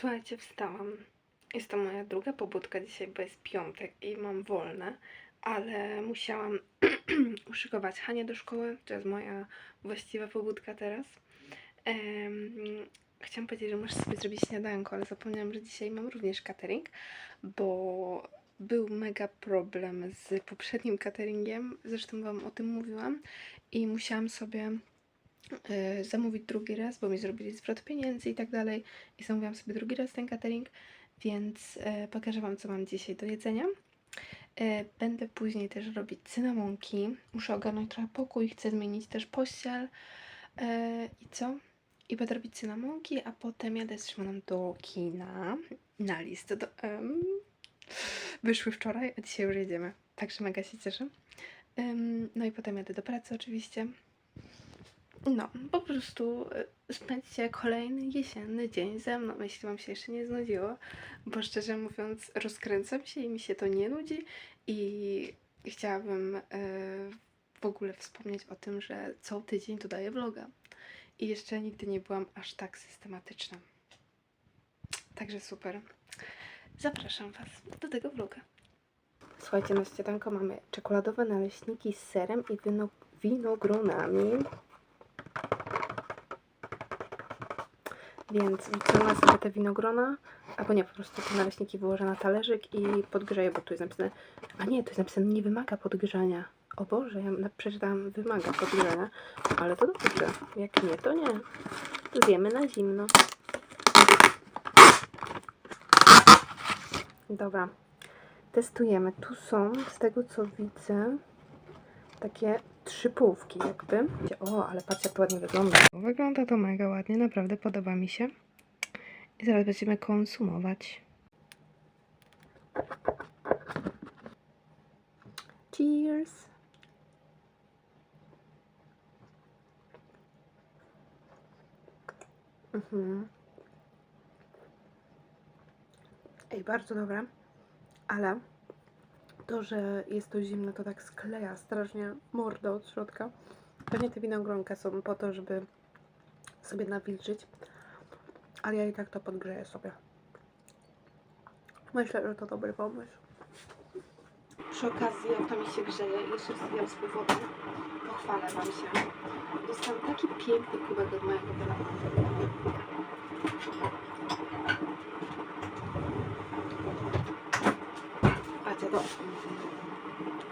Słuchajcie, wstałam. Jest to moja druga pobudka dzisiaj, bo jest piątek i mam wolne, ale musiałam uszykować Hanie do szkoły. To jest moja właściwa pobudka teraz. Em, chciałam powiedzieć, że muszę sobie zrobić śniadanko, ale zapomniałam, że dzisiaj mam również catering, bo był mega problem z poprzednim cateringiem. Zresztą Wam o tym mówiłam i musiałam sobie zamówić drugi raz, bo mi zrobili zwrot pieniędzy i tak dalej. I zamówiłam sobie drugi raz ten catering, więc e, pokażę Wam, co mam dzisiaj do jedzenia. E, będę później też robić cynamonki. Muszę ogarnąć trochę pokój, chcę zmienić też pościel. I co? I będę robić cynamonki, a potem jadę z Szymonem do kina na listę do M. Wyszły wczoraj, a dzisiaj już jedziemy. Także mega się cieszę. Em, no i potem jadę do pracy oczywiście. No, po prostu y, spędźcie kolejny jesienny dzień ze mną, jeśli Wam się jeszcze nie znudziło, bo szczerze mówiąc rozkręcam się i mi się to nie nudzi i chciałabym y, w ogóle wspomnieć o tym, że co tydzień dodaję vloga i jeszcze nigdy nie byłam aż tak systematyczna. Także super. Zapraszam Was do tego vloga. Słuchajcie, na śniadanko mamy czekoladowe naleśniki z serem i wino, winogronami. Więc wyciągnę sobie te winogrona, albo nie, po prostu te naleśniki wyłożę na talerzyk i podgrzeję, bo tu jest napisane, a nie, tu jest napisane nie wymaga podgrzania. O Boże, ja przeczytałam wymaga podgrzania, ale to dobrze, jak nie, to nie. Zjemy na zimno. Dobra, testujemy. Tu są, z tego co widzę, takie trzy połówki jakby. O, ale patrzcie jak ładnie wygląda. Wygląda to mega ładnie, naprawdę podoba mi się. I zaraz będziemy konsumować. Cheers! Mhm. Ej, bardzo dobre, ale to, że jest to zimne, to tak skleja strasznie mordę od środka. Pewnie te winogronka są po to, żeby sobie nawilżyć, ale ja i tak to podgrzeję sobie. Myślę, że to dobry pomysł. Przy okazji, jak to mi się grzeje, jeszcze wstawiam sobie wodę. Pochwalę Wam się. Dostałam taki piękny kubek od mojego brata.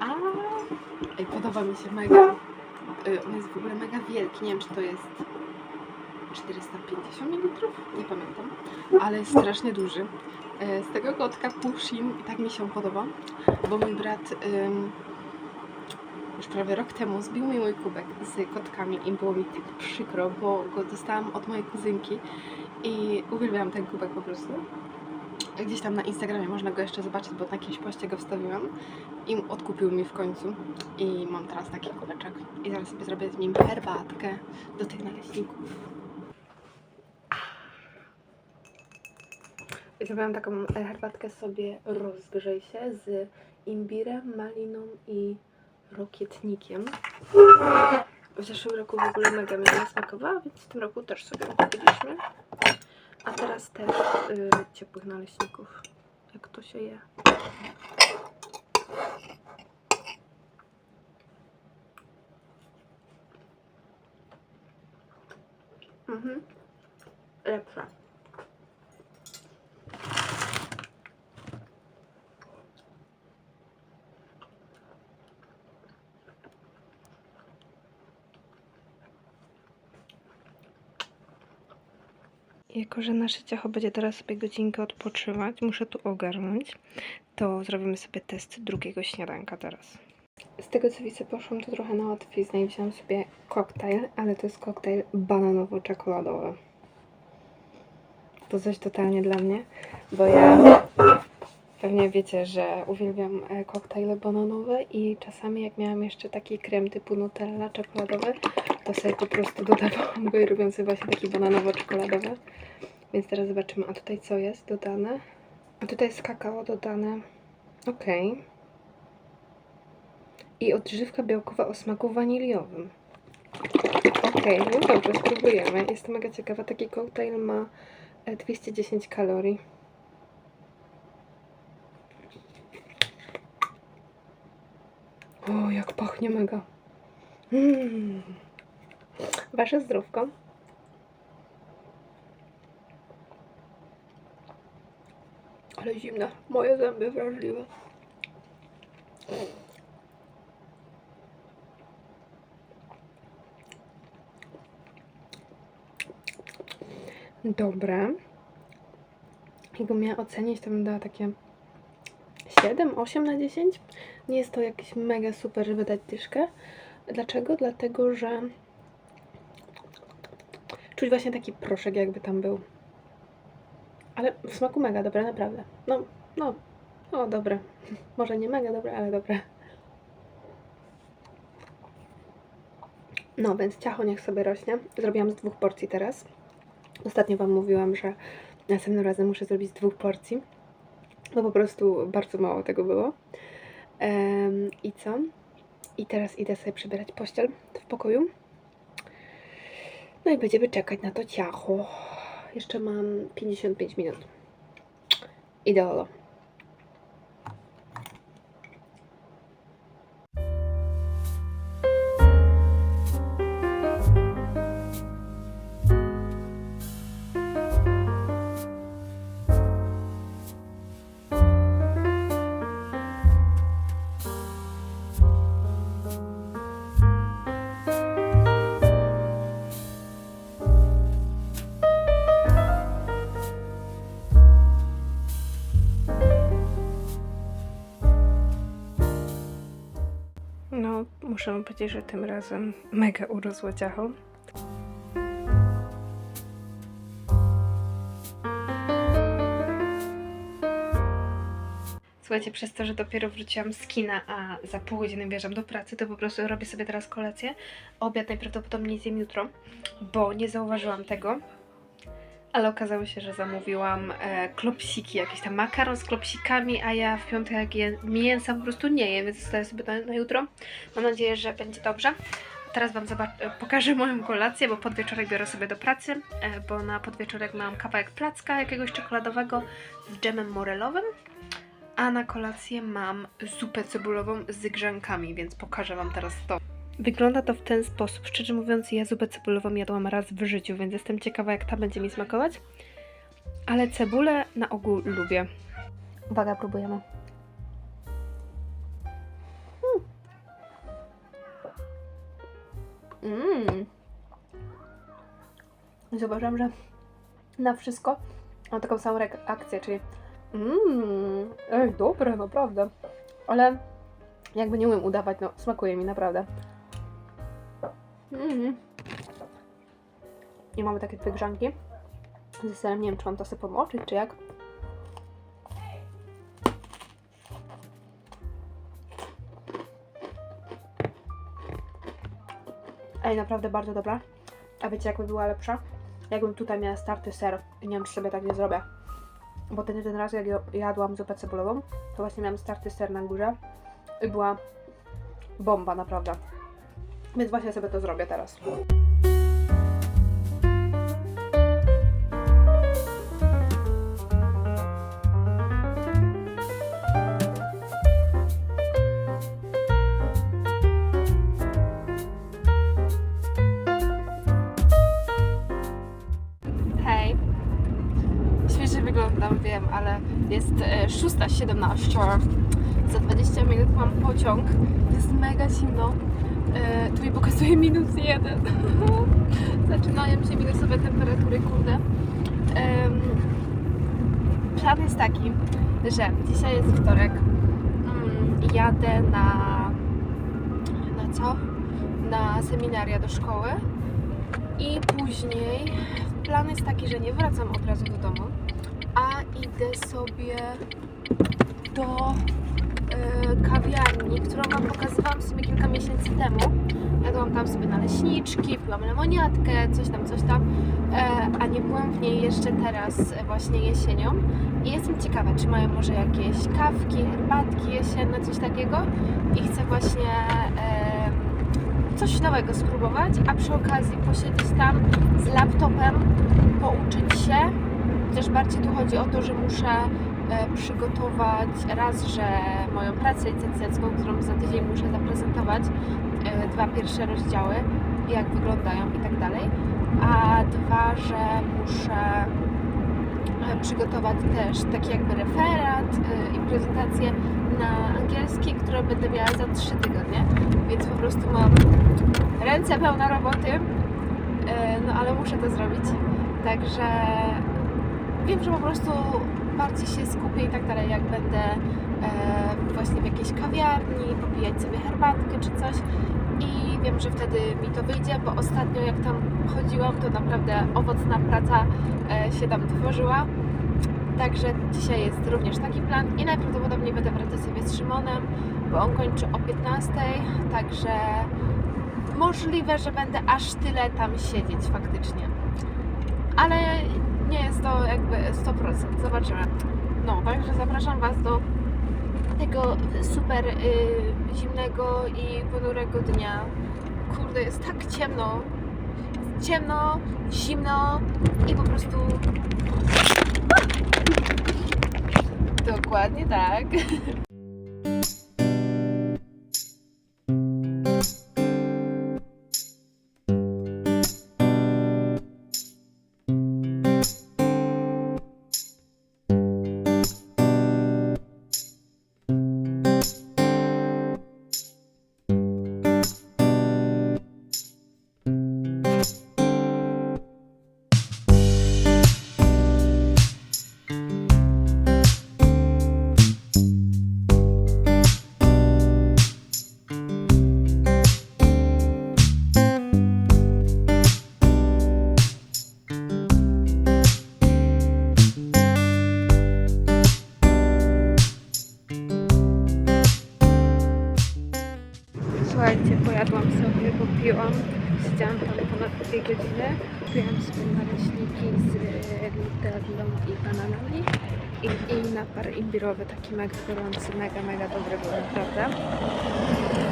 A, Ej, podoba mi się mega. Y, On jest w ogóle mega wielki. Nie wiem, czy to jest 450 ml? Nie pamiętam. Ale jest strasznie duży. Y, Z tego kotka Pushin i tak mi się podoba, bo mój brat ym, już prawie rok temu zbił mi mój kubek z kotkami i było mi tak przykro, bo go dostałam od mojej kuzynki i uwielbiałam ten kubek po prostu. Gdzieś tam na Instagramie można go jeszcze zobaczyć, bo na jakimś poście go wstawiłam i odkupił mi w końcu. I mam teraz taki kubeczek. I zaraz sobie zrobię z nim herbatkę do tych naleśników. I zrobiłam taką e, herbatkę sobie rozgrzej się z imbirem, maliną i rokietnikiem. W zeszłym roku w ogóle mega mi nie smakowała, więc w tym roku też sobie kupiliśmy. A teraz też y, ciepłych naleśników. Jak to się je? Mhm. Lepsza. Jako, że nasze ciacho będzie teraz sobie godzinkę odpoczywać, muszę tu ogarnąć, to zrobimy sobie test drugiego śniadanka teraz. Z tego co widzę, poszłam tu trochę na łatwiznę i wziąłam sobie koktajl, ale to jest koktajl bananowo-czekoladowy. To coś totalnie dla mnie, bo ja pewnie wiecie, że uwielbiam e, koktajle bananowe i czasami jak miałam jeszcze taki krem typu Nutella czekoladowy, to sobie po prostu dodawałam i robiąc sobie właśnie taki bananowo-czekoladowy. Więc teraz zobaczymy, a tutaj co jest dodane? A tutaj jest kakao dodane. Okej. I odżywka białkowa o smaku waniliowym. Okej, no dobrze, spróbujemy. Jestem mega ciekawa. Taki koktajl ma e, 210 kalorii. O, jak pachnie mega. Mm. Wasze zdrówko. Ale zimne. Moje zęby wrażliwe. Dobre. Jakbym miała ocenić, to bym dała takie 7, 8 na 10. Nie jest to jakieś mega super, żeby dać dyszkę. Dlaczego? Dlatego, że czuć właśnie taki proszek jakby tam był. Ale w smaku mega dobre, naprawdę. No, no, no dobre. Może nie mega dobre, ale dobre. No, więc ciacho niech sobie rośnie. Zrobiłam z dwóch porcji teraz. Ostatnio Wam mówiłam, że następnym razem muszę zrobić z dwóch porcji, bo po prostu bardzo mało tego było. I co? I teraz idę sobie przebierać pościel w pokoju. No i będziemy czekać na to ciacho. Jeszcze mam 55 minut. Ideolo. Muszę powiedzieć, że tym razem mega urosło ciacho. Słuchajcie, przez to, że dopiero wróciłam z kina, a za pół godziny bierzam do pracy, to po prostu robię sobie teraz kolację. Obiad najprawdopodobniej zjem jutro, bo nie zauważyłam tego. Ale okazało się, że zamówiłam e, klopsiki, jakiś tam makaron z klopsikami, a ja w piątek je, mięsa po prostu nie jem, więc zostawię sobie na, na jutro. Mam nadzieję, że będzie dobrze. Teraz Wam e, pokażę moją kolację, bo podwieczorek biorę sobie do pracy, e, bo na podwieczorek mam kawałek placka jakiegoś czekoladowego z dżemem morelowym, a na kolację mam zupę cebulową z grzankami, więc pokażę Wam teraz to. Wygląda to w ten sposób. Szczerze mówiąc, ja zupę cebulową jadłam raz w życiu, więc jestem ciekawa, jak ta będzie mi smakować. Ale cebulę na ogół lubię. Uwaga, próbujemy. Mmm. Zauważyłam, że na wszystko mam taką samą reakcję, czyli mmm, ej, dobre, naprawdę. Ale jakby nie umiem udawać, no smakuje mi naprawdę. Mm. I mamy takie dwie grzanki serem. Nie wiem, czy mam to sobie pomoczyć, czy jak. Ej, naprawdę bardzo dobra. A wiecie, jakby była lepsza? Jakbym tutaj miała starty ser. Nie wiem, czy sobie tak nie zrobię. Bo ten jeden raz, jak jadłam zupę cebulową, to właśnie miałam starty ser na górze. I była bomba, naprawdę. Więc właśnie sobie to zrobię teraz. Wyglądam, wiem, ale jest e, 6.17. Za 20 minut mam pociąg. Jest mega zimno. E, tu mi pokazuje minus jeden. Zaczynają się minusowe temperatury, kurde. Plan jest taki, że dzisiaj jest wtorek. Mm, jadę na. Na co? Na seminaria do szkoły. I później plan jest taki, że nie wracam od razu do domu, a idę sobie do e, kawiarni, którą Wam kilka miesięcy temu. Jadłam tam sobie naleśniczki, piłam lemoniatkę, coś tam, coś tam, e, a nie byłam w niej jeszcze teraz właśnie jesienią. I jestem ciekawa, czy mają może jakieś kawki, herbatki jesienne, coś takiego. I chcę właśnie coś nowego spróbować, a przy okazji posiedzieć tam z laptopem, pouczyć się Chociaż bardziej tu chodzi o to, że muszę przygotować raz, że moją pracę licencjacką, którą za tydzień muszę zaprezentować, e, dwa pierwsze rozdziały, jak wyglądają i tak dalej, a dwa, że muszę e, przygotować też taki jakby referat e, i prezentację na angielski, które będę miała za trzy tygodnie, więc po prostu mam ręce pełne roboty, e, no ale muszę to zrobić, także wiem, że po prostu bardziej się skupię i tak dalej, jak będę e, właśnie w jakiejś kawiarni, popijać sobie herbatkę czy coś i wiem, że wtedy mi to wyjdzie, bo ostatnio jak tam chodziłam, to naprawdę owocna praca e, się tam tworzyła. Także dzisiaj jest również taki plan i najprawdopodobniej będę wracać sobie z Szymonem, bo on kończy o 15, także możliwe, że będę aż tyle tam siedzieć faktycznie. Ale nie jest to jakby 100%, zobaczymy. No, także zapraszam Was do tego super y, zimnego i ponurego dnia. Kurde, jest tak ciemno. Ciemno, zimno i po prostu. Dokładnie tak. naleśniki z e, nutellą i bananami. I, I napar imbirowy, taki mega gorący, mega, mega dobry był naprawdę.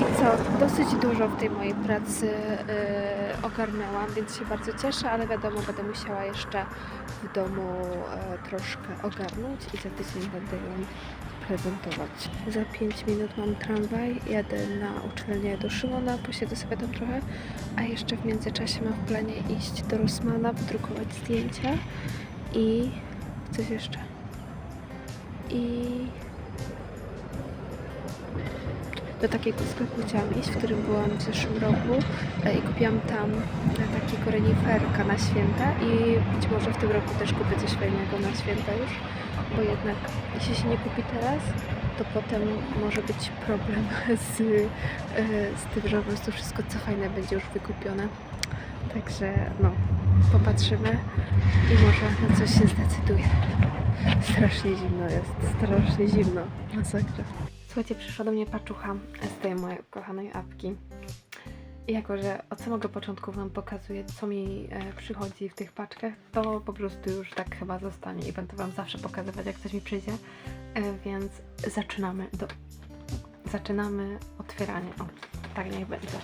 I co, dosyć dużo w tej mojej pracy e, ogarnęłam, więc się bardzo cieszę, ale wiadomo, będę musiała jeszcze w domu e, troszkę ogarnąć i za tydzień będę ją prezentować. Za 5 minut mam tramwaj, jadę na uczelnię do Szymona, posiedzę sobie tam trochę, a jeszcze w międzyczasie mam w planie iść do Rosmana, wydrukować zdjęcia i coś jeszcze. I do takiego sklepu chciałam iść, w którym byłam w zeszłym roku e, i kupiłam tam e, takiego reniferka na święta i być może w tym roku też kupię coś fajnego na święta już, bo jednak jeśli się nie kupi teraz, to potem może być problem z, e, z tym, że po prostu wszystko co fajne będzie już wykupione. Także no, popatrzymy i może na coś się zdecyduję. Strasznie zimno jest, strasznie zimno. Masakra. Słuchajcie, przyszła do mnie paczucha z tej mojej kochanej apki. Jako, że od samego początku Wam pokazuję, co mi e, przychodzi w tych paczkach, to po prostu już tak chyba zostanie i będę Wam zawsze pokazywać, jak coś mi przyjdzie. E, więc zaczynamy do... Zaczynamy otwieranie. O, tak niech będzie.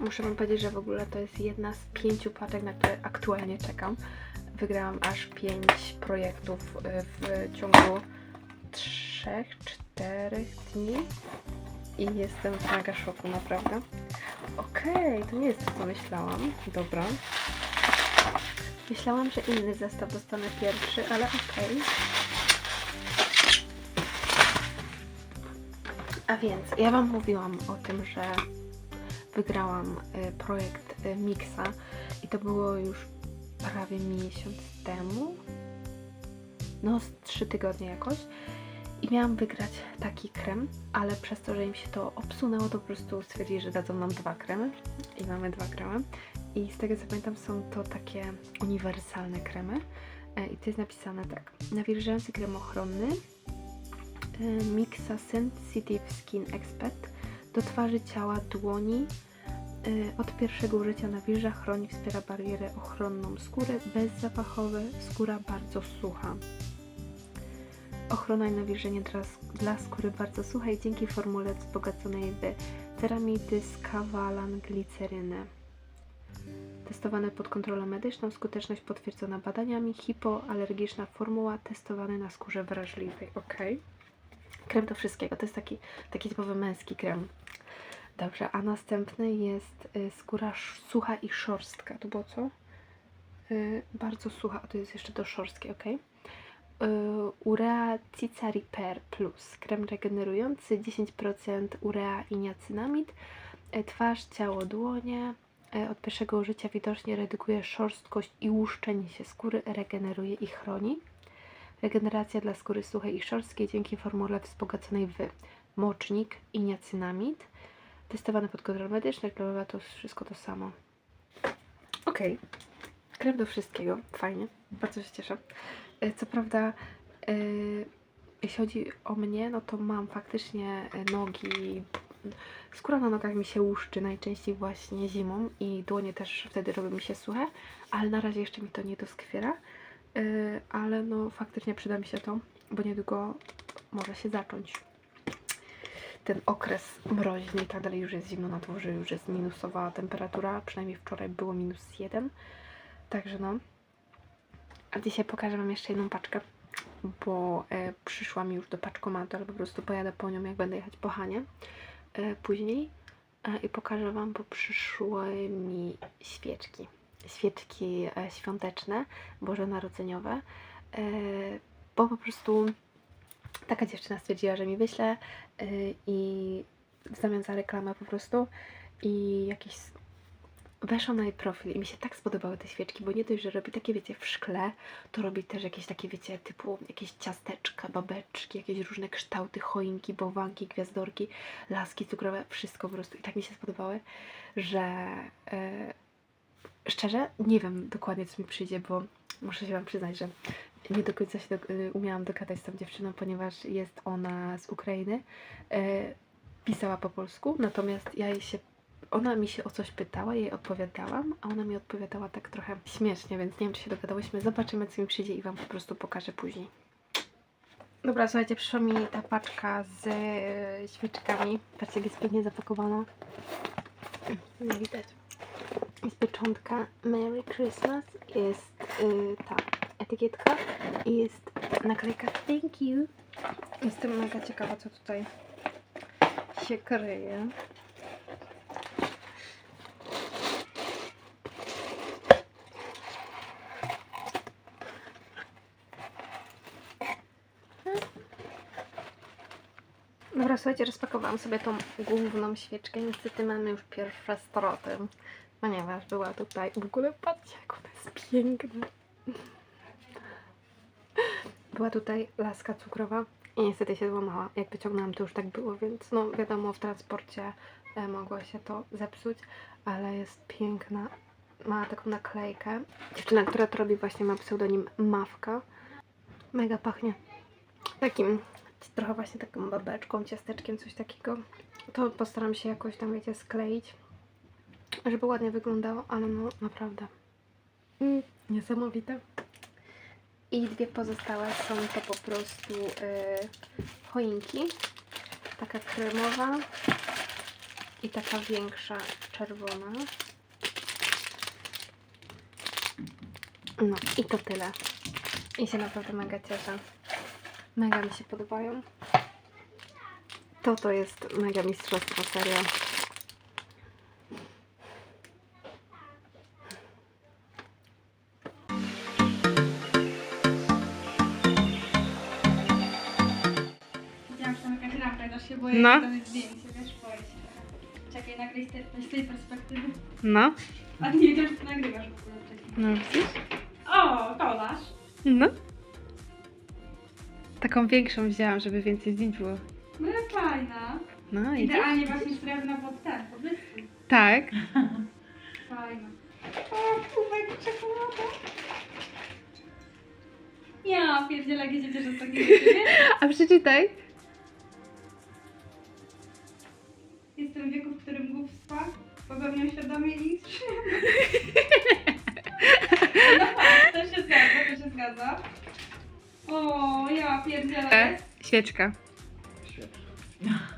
Muszę Wam powiedzieć, że w ogóle to jest jedna z pięciu paczek, na które aktualnie czekam. Wygrałam aż pięć projektów e, w ciągu trzech, czterech dni i jestem w mega szoku, naprawdę. Okej, to nie jest to, co myślałam. Dobra. Myślałam, że inny zestaw dostanę pierwszy, ale okej. A więc, ja Wam mówiłam o tym, że wygrałam y, projekt y, Mixa i to było już prawie miesiąc temu. No, z trzy tygodnie jakoś. I miałam wygrać taki krem, ale przez to, że im się to obsunęło, to po prostu stwierdzili, że dadzą nam dwa kremy. I mamy dwa kremy. I z tego co pamiętam, są to takie uniwersalne kremy. E, I to jest napisane tak. Nawilżający krem ochronny e, Mixa Sensitive Skin Expert do twarzy, ciała, dłoni. E, Od pierwszego użycia nawilża, chroni, wspiera barierę ochronną skóry, bezzapachowe, skóra bardzo sucha ochrona i nawilżenie dla, dla skóry bardzo suchej dzięki formule wzbogaconej w ceramidy, skawalan, glicerynę. Testowane pod kontrolą medyczną, skuteczność potwierdzona badaniami, hipoalergiczna formuła, testowany na skórze wrażliwej. Ok. Krem do wszystkiego. To jest taki, taki typowy męski krem. Dobrze, a następny jest y, skóra sucha i szorstka. To było co? Y, bardzo sucha, a to jest jeszcze do szorstkiej, ok? Y, Urea Cica Repair Plus. Krem regenerujący, 10% urea i niacynamid. E, Twarz, ciało, dłonie. E, Od pierwszego użycia widocznie redukuje szorstkość i łuszczenie się skóry, regeneruje i chroni. Regeneracja dla skóry suchej i szorstkiej dzięki formule wzbogaconej w mocznik i niacynamid. Testowane pod kontrolą medyczną, bla, to wszystko to samo. Okej. Krem do wszystkiego. Fajnie. Bardzo się cieszę. E, Co prawda, e, jeśli chodzi o mnie, no to mam faktycznie e, nogi. Skóra na nogach mi się łuszczy najczęściej właśnie zimą i dłonie też wtedy robią mi się suche, ale na razie jeszcze mi to nie doskwiera. Ale no faktycznie przyda mi się to, bo niedługo może się zacząć ten okres mroźny i tak dalej. Już jest zimno na dworze, już jest minusowa temperatura, przynajmniej wczoraj było minus 1. Także no. A dzisiaj pokażę Wam jeszcze jedną paczkę, bo e, przyszła mi już do paczkomatu, ale po prostu pojadę po nią, jak będę jechać po Hanie e, później. E, I pokażę Wam, bo przyszły mi świeczki. Świeczki e, świąteczne, bożonarodzeniowe. E, bo po prostu taka dziewczyna stwierdziła, że mi wyśle e, i w zamian za reklamę po prostu i jakiś weszłam na jej profil i mi się tak spodobały te świeczki, bo nie dość, że robi takie, wiecie, w szkle, to robi też jakieś takie, wiecie, typu jakieś ciasteczka, babeczki, jakieś różne kształty, choinki, bałwanki, gwiazdorki, laski cukrowe, wszystko po prostu. I tak mi się spodobały, że e, szczerze nie wiem dokładnie, co mi przyjdzie, bo muszę się Wam przyznać, że nie do końca się do, y, umiałam dogadać z tą dziewczyną, ponieważ jest ona z Ukrainy. E, pisała po polsku, natomiast ja jej się ona mi się o coś pytała, jej odpowiadałam, a ona mi odpowiadała tak trochę śmiesznie, więc nie wiem, czy się dogadałyśmy. Zobaczymy, co mi przyjdzie i Wam po prostu pokażę później. Dobra, słuchajcie, przyszła mi ta paczka z e, świeczkami. Patrzcie, jak jest pięknie zapakowana. Nie widać. Jest pieczątka Merry Christmas, jest y, ta etykietka i jest naklejka Thank you. Jestem mega ciekawa, co tutaj się kryje. Dobra, słuchajcie, rozpakowałam sobie tą główną świeczkę. Niestety mamy już pierwsze straty, ponieważ była tutaj... W ogóle patrzcie, jak ona jest piękna. Była tutaj laska cukrowa i niestety się złamała. Jak wyciągnęłam, to już tak było, więc no wiadomo, w transporcie e, mogło się to zepsuć, ale jest piękna. Ma taką naklejkę. Dziewczyna, która to robi, właśnie ma pseudonim Mawka. Mega pachnie. Takim trochę właśnie taką babeczką, ciasteczkiem, coś takiego. To postaram się jakoś tam, wiecie, skleić, żeby ładnie wyglądało, ale no naprawdę mm, niesamowite. I dwie pozostałe są to po prostu yy, choinki. Taka kremowa i taka większa czerwona. No i to tyle. I się naprawdę mega cieszę. Mega mi się podobają. To to jest mega mistrzostwo, serio. Widziałam, że tam jakaś ramka, też się boję, No. no. to jest zdjęcie, wiesz, boję się. Czekaj, nagraj z tej, z tej perspektywy. No, A nie wiedziałam, że ty nagrywasz w ogóle wcześniej. no widzisz? O, kolarz. No. Taką większą wzięłam, żeby więcej zdjęć było. No fajna. No i Idealnie właśnie srebrna pod ten, pod. Tak. Fajna. O, kubek czekolada. Ja pierdzielę, jak cieszę z takiej rzeczy? A przeczytaj. Jestem w wieku, w którym głupstwa popełniam świadomie i No tak, to się zgadza, to się zgadza. O, ja pierdzielę. Świeczka.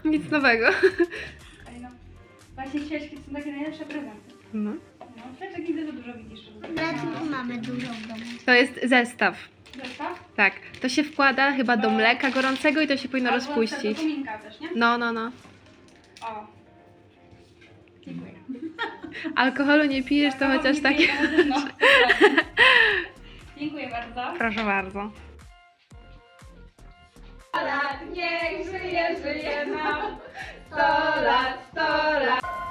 Nic nowego. Ej, no. Właśnie świeczki to są takie najlepsze prezenty. No. No, przecież nigdy za dużo widzisz. Ale tu mamy dużo w domu. To jest zestaw. Zestaw? Tak. To się wkłada chyba do Do- mleka gorącego i to się powinno Albo na przykład rozpuścić. Do kominka też, nie? No, no, no. O. Dziękuję. Alkoholu nie pijesz, to chociaż takie. No, Dziękuję bardzo. Proszę bardzo. Lat, niech żyje, żyje nam. 100 lat, 100 lat.